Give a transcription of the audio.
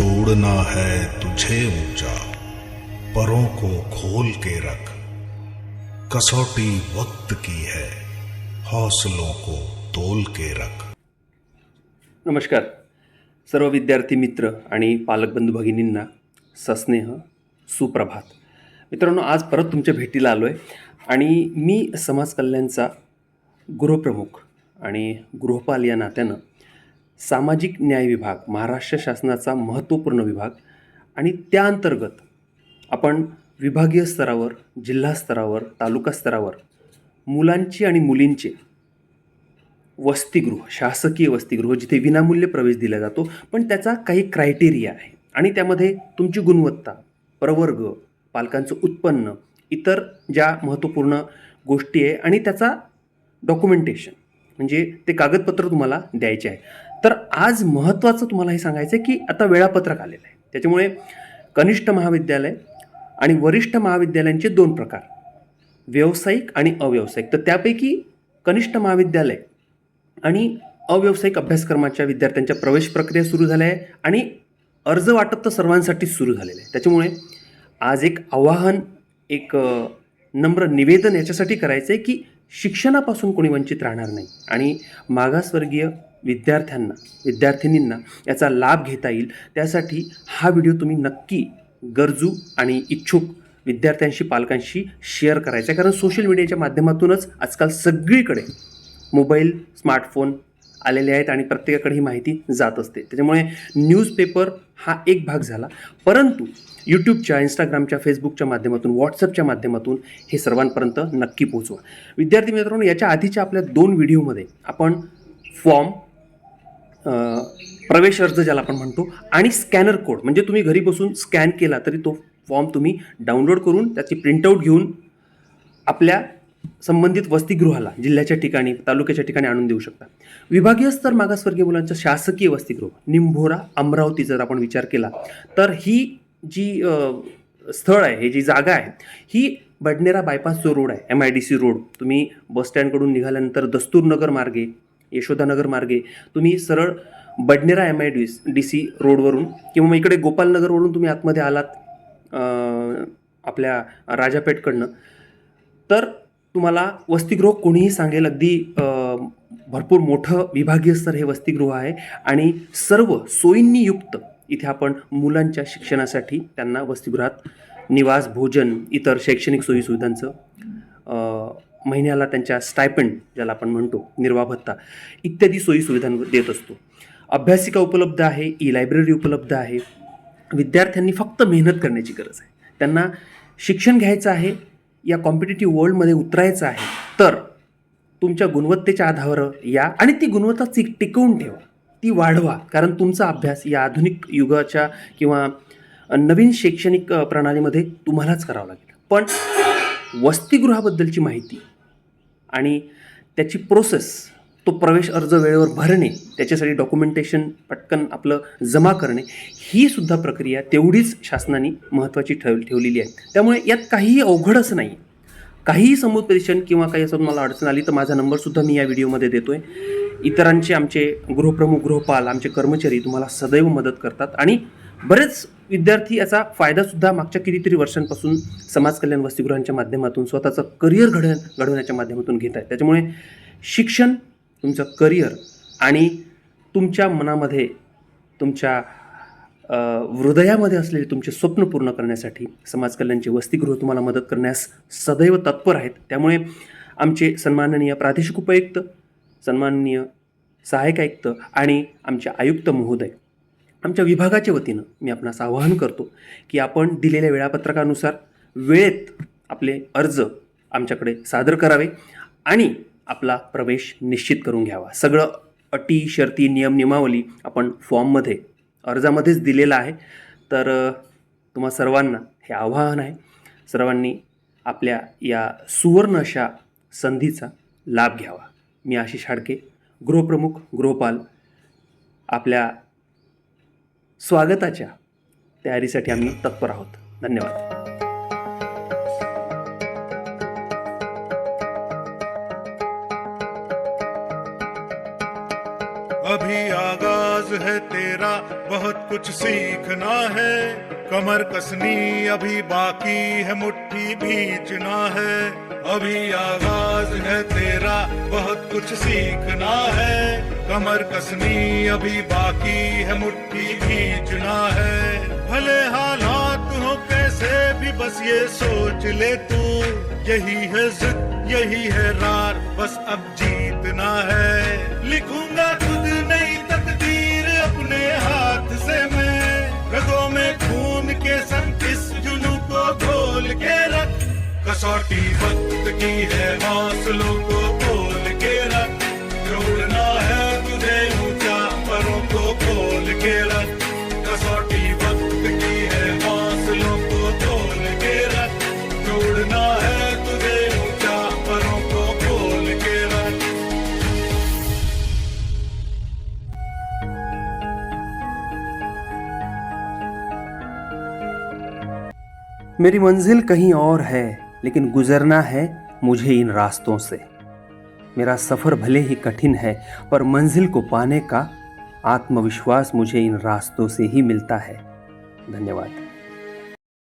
जोड़ना है तुझे ऊंचा परों को खोल के रख। कसौटी वक्त की है हौसलों को तोल के रख। नमस्कार। सर्व विद्यार्थी मित्र आणि पालकबंधू भगिनींना सस्नेह सुप्रभात. मित्रांनो आज परत तुमच्या भेटीला आलो आहे आणि मी समाज कल्याणचा गृहप्रमुख आणि गृहपाल या नात्यानं सामाजिक न्याय विभाग महाराष्ट्र शासनाचा महत्त्वपूर्ण विभाग आणि त्या अंतर्गत आपण विभागीय स्तरावर जिल्हा स्तरावर तालुका स्तरावर मुलांची आणि मुलींचे वसतिगृह शासकीय वसतिगृह जिथे विनामूल्य प्रवेश दिला जातो पण त्याचा काही क्रायटेरिया आहे. आणि त्यामध्ये तुमची गुणवत्ता प्रवर्ग पालकांचं उत्पन्न इतर ज्या महत्त्वपूर्ण गोष्टी आहे आणि त्याचा डॉक्युमेंटेशन म्हणजे ते कागदपत्र तुम्हाला द्यायचे आहे. तर आज महत्त्वाचं तुम्हाला हे सांगायचं आहे की आता वेळापत्रक आलेलं आहे. त्याच्यामुळे कनिष्ठ महाविद्यालय आणि वरिष्ठ महाविद्यालयांचे दोन प्रकार व्यावसायिक आणि अव्यावसायिक. तर त्यापैकी कनिष्ठ महाविद्यालय आणि अव्यावसायिक अभ्यासक्रमाच्या विद्यार्थ्यांच्या प्रवेश प्रक्रिया सुरू झाल्या आहे आणि अर्ज वाटप तर सर्वांसाठीच सुरू झालेलं आहे. त्याच्यामुळे आज एक आवाहन एक नम्र निवेदन याच्यासाठी करायचं आहे की शिक्षणापासून कोणी वंचित राहणार नाही. आणि मागासवर्गीय विद्यार्थ्यांना विद्यार्थिनींना याचा लाभ घेता येईल. त्यासाठी हा व्हिडिओ तुम्ही नक्की गरजू आणि इच्छुक विद्यार्थ्यांशी पालकांशी शेअर करायचा आहे. कारण सोशल मीडियाच्या माध्यमातूनच आजकाल सगळीकडे मोबाईल स्मार्टफोन आलेले आहेत आणि प्रत्येकाकडे ही माहिती जात असते. त्याच्यामुळे न्यूजपेपर हा एक भाग झाला. परंतु यूट्यूबच्या इंस्टाग्रामच्या फेसबुकच्या माध्यमातून व्हॉट्सअपच्या माध्यमातून हे सर्वांपर्यंत नक्की पोहोचवा. विद्यार्थी मित्रांनो याच्या आधीच्या आपल्या दोन व्हिडिओमध्ये आपण फॉर्म प्रवेश अर्ज ज्याला आपण म्हणतो आणि स्कॅनर कोड. म्हणजे तुम्ही घरी बसून स्कॅन केला तरी तो फॉर्म तुम्ही डाउनलोड करून त्याची प्रिंटआउट घेऊन आपल्या संबंधित वसतिगृहाला जिल्ह्याच्या ठिकाणी तालुक्याच्या ठिकाणी आणून देऊ शकता. विभागीय स्तर मागासवर्गीय मुलांचं शासकीय वसतिगृह निंभोरा अमरावती जर आपण विचार केला तर ही जी स्थळ आहे ही जी जागा आहे ही बडनेरा बायपास जो रोड आहे M I D C road तुम्ही बसस्टँडकडून निघाल्यानंतर दस्तूरनगर मार्गे यशोदानगर मार्गे. तुम्ही सरळ Badnera M I D D C रोडवरून किंवा मग इकडे गोपालनगरवरून तुम्ही आतमध्ये आलात आपल्या राजापेठकडनं. तर तुम्हाला वसतिगृह कोणीही सांगेल अगदी भरपूर मोठं विभागीय स्तर हे वसतिगृह आहे आणि सर्व सोयींनी युक्त इथे आपण मुलांच्या शिक्षणासाठी त्यांना वसतिगृहात निवास भोजन इतर शैक्षणिक सोयीसुविधांचं महिन्याला त्यांच्या स्टायपंड ज्याला आपण म्हणतो निर्वाह भत्ता इत्यादी सोयीसुविधां देत असतो. अभ्यासिका उपलब्ध आहे ई लायब्ररी उपलब्ध आहे. विद्यार्थ्यांनी फक्त मेहनत करण्याची गरज आहे. त्यांना शिक्षण घ्यायचं आहे या कॉम्पिटेटिव्ह वर्ल्डमध्ये उतरायचं आहे तर तुमच्या गुणवत्तेच्या आधारावर या आणि ती गुणवत्ता ची टिकवून ठेवा. ती वाढवा कारण तुमचा अभ्यास या आधुनिक युगाच्या किंवा नवीन शैक्षणिक प्रणालीमध्ये तुम्हालाच करावा लागेल. पण वसतिगृहाबद्दलची माहिती आणि त्याची प्रोसेस तो प्रवेश अर्ज वेळेवर भरणे त्याच्यासाठी डॉक्युमेंटेशन पटकन आपलं जमा करणे ही सुद्धा प्रक्रिया तेवढीच शासनाने महत्त्वाची ठेव ठेवलेली आहे. त्यामुळे यात काहीही अवघडच नाही. काहीही समुपदेशन किंवा काही असं मला अडचण आली तर माझा नंबरसुद्धा मी या व्हिडिओमध्ये देतो आहे इतरांचे आमचे गृहप्रमुख गृहपाल आमचे कर्मचारी तुम्हाला सदैव मदत करतात आणि बरेच विद्यार्थी याचा फायदासुद्धा मागच्या कितीतरी वर्षांपासून समाज कल्याण वसतिगृहांच्या माध्यमातून स्वतःचं करिअर घड घडवण्याच्या माध्यमातून घेत आहेत. त्याच्यामुळे शिक्षण तुमचं करिअर आणि तुमच्या मनामध्ये तुमच्या हृदयामध्ये असलेले तुमचे स्वप्न पूर्ण करण्यासाठी समाज कल्याणचे वसतिगृह तुम्हाला मदत करण्यास सदैव तत्पर आहेत. त्यामुळे आमचे सन्माननीय प्रादेशिक उपायुक्त सन्माननीय सहाय्यक आयुक्त आणि आमचे आयुक्त महोदय आमच्या विभागाच्या वतीनं मी आपणास आवाहन करतो की आपण दिलेल्या वेळापत्रकानुसार वेळेत आपले अर्ज आमच्याकडे सादर करावे आणि आपला प्रवेश निश्चित करून घ्यावा. सगळं अटी शर्ती नियम नियमावली आपण फॉर्ममध्ये अर्जामध्येच दिलेलं आहे. तर तुम्हा सर्वांना हे आवाहन आहे. सर्वांनी आपल्या या सुवर्ण अशा संधीचा लाभ घ्यावा. मी आशिष हाडके गृहप्रमुख गृहपाल आपल्या स्वागताच्या तयारीसाठी आम्ही तत्पर आहोत. धन्यवाद. अभी आगाज है है तेरा बहुत कुछ सीखना है। कमर कसनी अभी बाकी है मुट्ठी भींचना है। अभी आगाज है तेरा बहुत कुछ सीखना है। कमर कसनी अभी बाकी है, मुट्ठी भींचना है। भले हालात हो कैसे भी, बस ये सोच ले तू। यही है जिद, यही है रार, बस अब जीतना है। लिखूँगा खुद नई तकदीर अपने हाथ से मैं। रगों में खून के संग इस जुनू को खोल के रख। कसौटी वक्त की है, हौसलों को मेरी मंजिल कहीं और है, लेकिन गुजरना है मुझे इन रास्तों से। मेरा सफ़र भले ही कठिन है, पर मंजिल को पाने का आत्मविश्वास मुझे इन रास्तों से ही मिलता है। धन्यवाद।